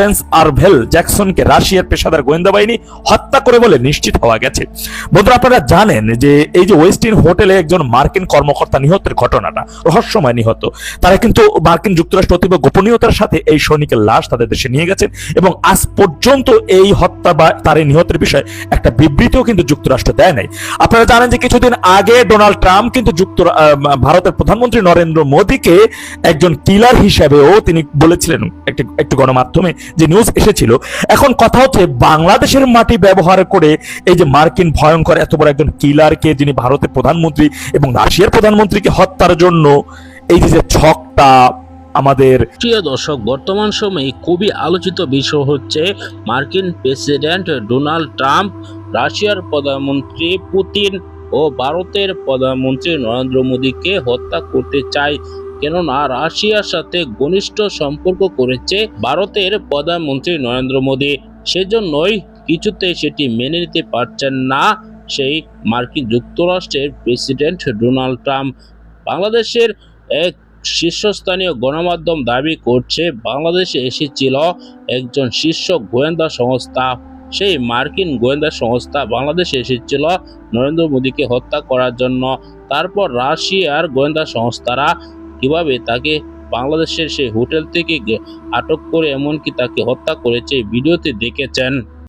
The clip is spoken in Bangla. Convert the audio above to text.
প্রিন্স আরভেল জ্যাকসনকে রাশিয়ার পেশাদার গোয়েন্দা বাহিনী হত্যা করে বলে নিশ্চিত হওয়া গেছে। বন্ধুরা, আপনারা জানেন যে এই যে ওয়েস্টিন হোটেলে একজন মার্কিন কর্মকর্তা নিহতের ঘটনাটা, রহস্যময় নিহত। তারা কিন্তু মার্কিন যুক্তরাষ্ট্র অতীব গোপনীয়তার সাথে এই সৈনিকের লাশ তাদের দেশে নিয়ে গেছেন এবং আজ পর্যন্ত এই হত্যা বা তার এই নিহতের বিষয়ে একটা বিবৃতিও কিন্তু যুক্তরাষ্ট্র দেয় নাই। আপনারা জানেন যে কিছুদিন আগে ডোনাল্ড ট্রাম্প কিন্তু যুক্তরা ভারতের প্রধানমন্ত্রী নরেন্দ্র মোদীকে একজন কিলার হিসাবেও তিনি বলেছিলেন একটি একটি গণমাধ্যমে যে নিউজ এসেছিল, এখন কথা হচ্ছে বাংলাদেশের মাটি ব্যবহার করে এই যে মার্কিন ভয়ঙ্কর এত বড় একজন কিলারকে যিনি ভারতের প্রধানমন্ত্রী এবং রাশিয়ার প্রধানমন্ত্রীকে হত্যার জন্য এই যে ছকটা আমাদের প্রিয় দর্শক, বর্তমান সময়ে খুবই আলোচিত বিষয় হচ্ছে মার্কিন প্রেসিডেন্ট ডোনাল্ড ট্রাম্প, রাশিয়ার প্রধানমন্ত্রী পুতিন ও ভারতের প্রধানমন্ত্রী নরেন্দ্র মোদীকে হত্যা করতে চায় কেননা রাশিয়ার সাথে ঘনিষ্ঠ সম্পর্ক করেছে ভারতের প্রধানমন্ত্রী নরেন্দ্র মোদী। সেজন্যই কিছুতে সেটি মেনে নিতে পারছেন না সেই মার্কিন যুক্তরাষ্ট্রের প্রেসিডেন্ট ডোনাল্ড ট্রাম্প। বাংলাদেশের এক শীর্ষস্থানীয় গণমাধ্যম দাবি করছে, বাংলাদেশে এসেছিল একজন শীর্ষ গোয়েন্দা সংস্থা। সেই মার্কিন গোয়েন্দা সংস্থা বাংলাদেশে এসেছিল নরেন্দ্র মোদীকে হত্যা করার জন্য। তারপর রাশিয়ার গোয়েন্দা সংস্থারা কীভাবে তাকে বাংলাদেশের সেই হোটেল থেকে আটক করে এমনকি তাকে হত্যা করেছে ভিডিওতে দেখেছেন।